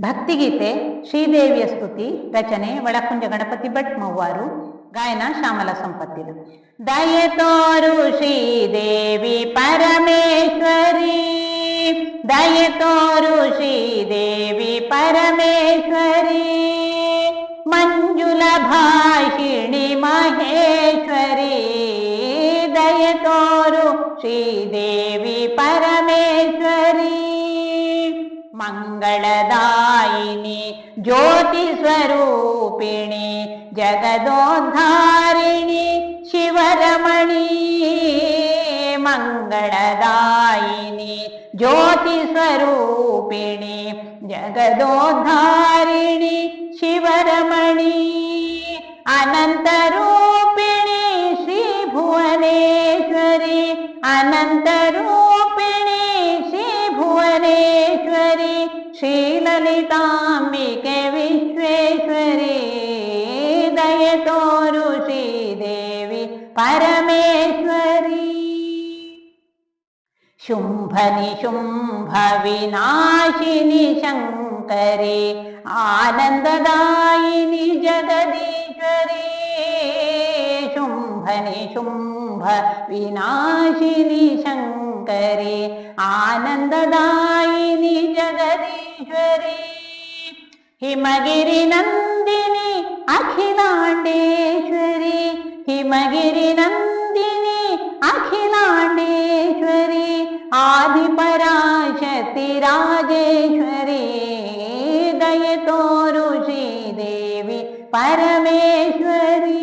ಭಕ್ತಿಗೀತೆ ಶ್ರೀದೇವಿಯ ಸ್ತುತಿ ರಚನೆ ಒಳಕುಂಜ ಗಣಪತಿ ಭಟ್ ಮವ್ವಾರು ಗಾಯನ ಶ್ಯಾಮಲ ಸಂಪತ್ತಿನ ದಯೆ ತೋರು ಶ್ರೀದೇವಿ ಪರಮೇಶ್ವರಿ ದಯೆ ತೋರು ಶ್ರೀದೇವಿ ಪರಮೇಶ್ವರಿ ಮಂಜುಲ ಭಾಷಿಣಿ ಮಹೇಶ್ವರಿ ದಯೆ ತೋರು ಶ್ರೀದೇವಿ ಪರಮೇಶ್ವರಿ मङ्गलदायिनि ज्योतिस्वरूपिणि जगदोद्धारिणि शिवरमणि मङ्गलदायिनि ज्योतिस्वरूपिणि जगदोद्धारिणि शिवरमणि अनन्तरूपिणि श्रीभुवनेश्वरि अनन्त श्रीललिताम्बिके विश्वेश्वरी दयतोरुषि श्रीदेवि परमेश्वरी शुम्भनि शुम्भविनाशिनि शङ्करे आनन्ददायिनि जगदीश्वरी शुम्भनि विनाशिनि शङ्करि आनन्ददायिनि जग ಶುಂಭ ವಿನಾಶಿನಿ ಶಂಕರಿ ಆನಂದದಾಯಿನಿ ಜಗದೀಶ್ವರಿ ಹಿಮಗಿರಿ ನಂದಿನಿ ಅಖಿಲಾಂಡೇಶ್ವರಿ ಹಿಮಗಿರಿ ನಂದಿನಿ ಅಖಿಲಾಂಡೇಶ್ವರಿ ಆದಿಪರಾಶಕ್ತಿ ರಾಜೇಶ್ವರಿ ದಯ ತೋರು ಶ್ರೀದೇವಿ ಪರಮೇಶ್ವರಿ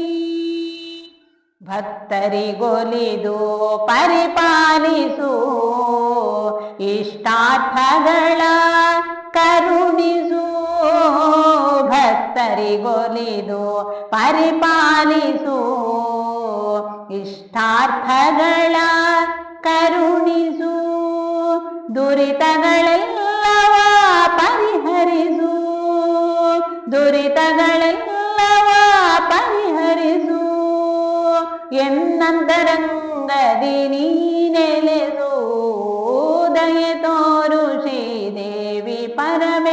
ಭಕ್ತರಿಗೊಲಿದು ಪರಿಪಾಲಿಸು ಇಷ್ಟಾರ್ಥಗಳ ಕರುಣಿಸು ಭಕ್ತರಿಗೊಲಿದು ಪರಿಪಾಲಿಸು. ಇಷ್ಟಾರ್ಥಗಳ ಕರುಣಿಸು ದುರಿತಗಳೆಲ್ಲವ ಪರಿಹರಿಸು. ದುರಿತಗಳೆಲ್ಲವ ಪರಿಹರಿಸು ಎನ್ನಂತರಂಗದಿ ನೀನೆಲೆಸು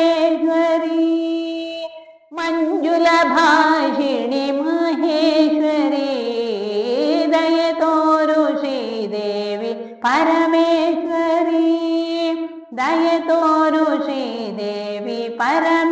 മഹേശ്വരി. മഞ്ജുലഭാഷിണി മഹേശ്വരി. ദയതോരു ശ്രീദേവി പരമേശ്വരി. ദയതോരു ശ്രീദേവി പരമ